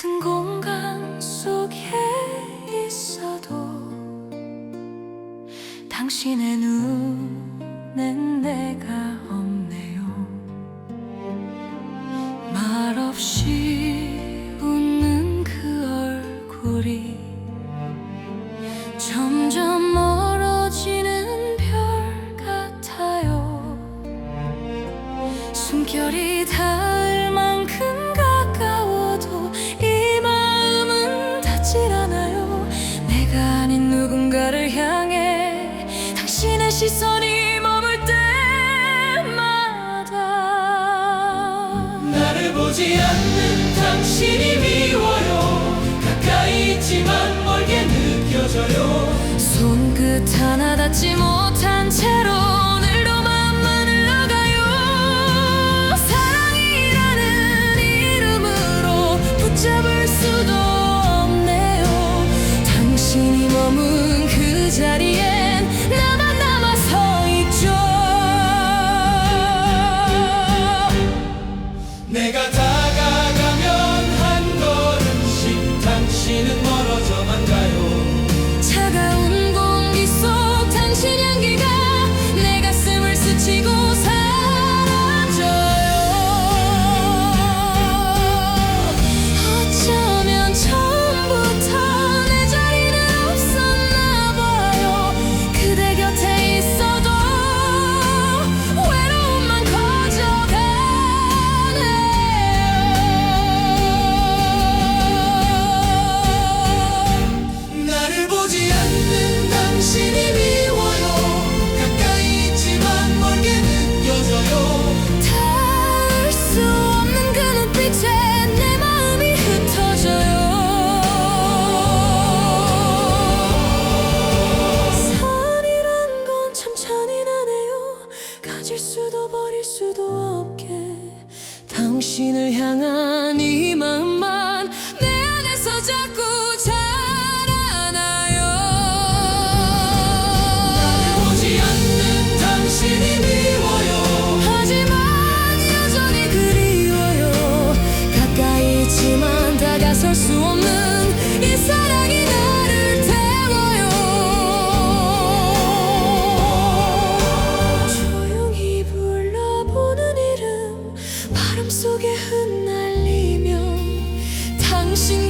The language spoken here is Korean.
같은 공간 속에 있어도 당신의 눈엔 내가 없네요. 말없이 웃는 그 얼굴이 점점 멀어지는 별 같아요. 숨결이 닿 시선이 머물 때마다 나를 보지 않는 당신이 미워요. 가까이 있지만 멀게 느껴져요. 손끝 하나 닿지 못한 채로 당신을 향한 이 마음만 내 안에서 자꾸 자라나요. 보지 않는 당신이 미워요. 하지만 여전히 그리워요. 가까이 있지만 다가설 수 없는 바람 속에 흩날리면 당신